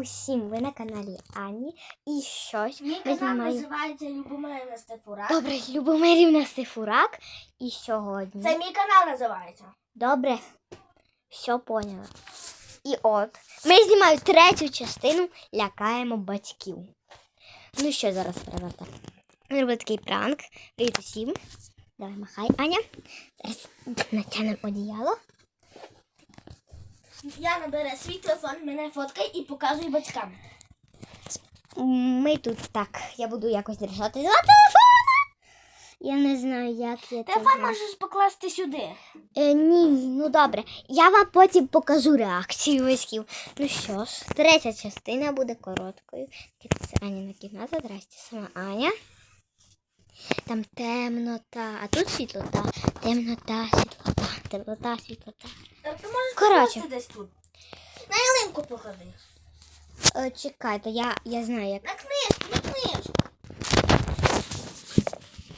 Усім ви на каналі Ані. І щось Мій ми канал знімаємо. називається Любомирна Стефура. Добре, Любомирівна Стефурак. І сьогодні. Це мій канал називається. Добре, все поняла. І от, ми знімаємо третю частину Лякаємо батьків. Ну що зараз? Ми робимо такий пранк. Привіт усім. Давай махай, Аня. Зараз натягнемо одіяло. Яна бере свій телефон, мене фоткає і показує батькам. Ми тут так. Я буду якось держати два телефона. Я не знаю, як я це Телефон зроблю. можеш покласти сюди. Е, ні, ну добре. Я вам потім покажу реакцію батьків. Ну що ж, третя частина буде короткою. Це Аніна кімната, здрасте, сама Аня. Там темнота, а тут світлота, темнота, світлота, темнота, світлота. Так, ти можеш Коротше. десь тут. На ялинку поклади. Е, чекайте, я, я знаю, як. На книжку, на книжку.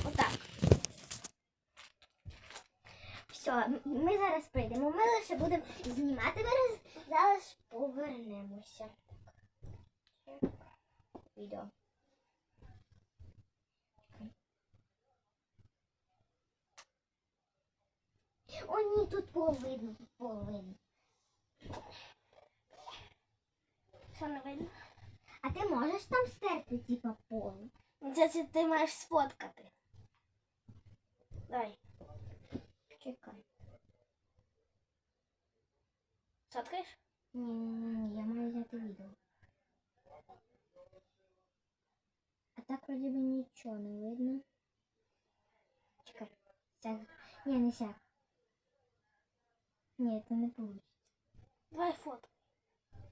Отак. Все, м- ми зараз прийдемо. Ми лише будемо знімати, ми зараз повернемося. Відео. О, ні, тут пол видно, тут пол видно. Що не видно? А ти можеш там стерти, типа, пол? Це, це ти маєш сфоткати. Дай. Чекай. Сфоткаєш? Ні, ні, ні, я маю взяти відео. А так вроді би нічого не видно. Чекай. Сяг. Ні, не сяг. Ні, це не вийде. Давай фото.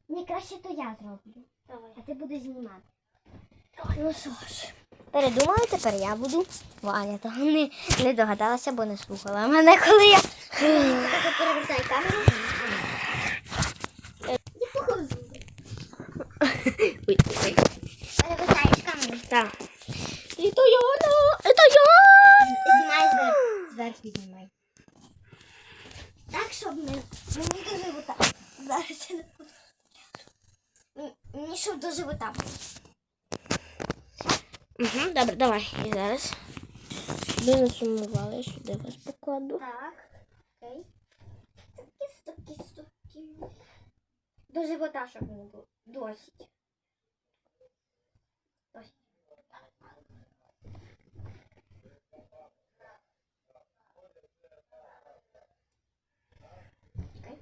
Ні, краще то я зроблю. Давай. А ти будеш знімати. Ну що ж. Передумали, тепер я буду. Ваня того не, не догадалася, бо не слухала мене, коли я. Перевертай камеру. Я похожу. Перевертаєш камеру. Так. Щоб не... Мені до живота. Зараз я не буду. Мені щоб до живота. Угу, добре, давай. І зараз. Ви насумували, сюди вас покладу. Так. Окей. Такі, такі, такі. До живота, щоб не було. Досить. Окей.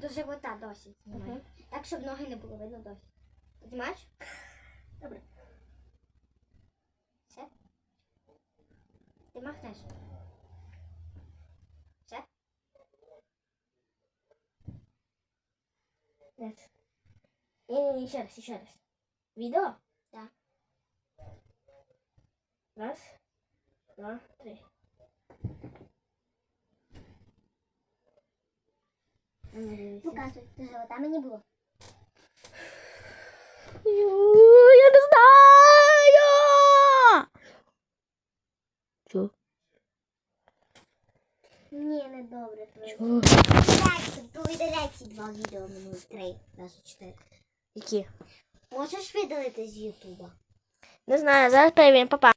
До живота досить. знімай. Мгм. Так, щоб ноги не було видно досить. Знімаєш? Добре. Все? Ти махнеш? Все? Нет. Ні-ні-ні, ще раз, ще раз. Відео? Так. Раз, два, три. Ну, дивіться. Показуй, до живота мені було. Ю, Я не знаю! Чо? Ні, не добре. Чо? Видаляйте, повидаляй ці два відео минулих три, навіть чотири. Які? Можеш видалити з Ютуба? Не знаю, зараз перевіримо, папа.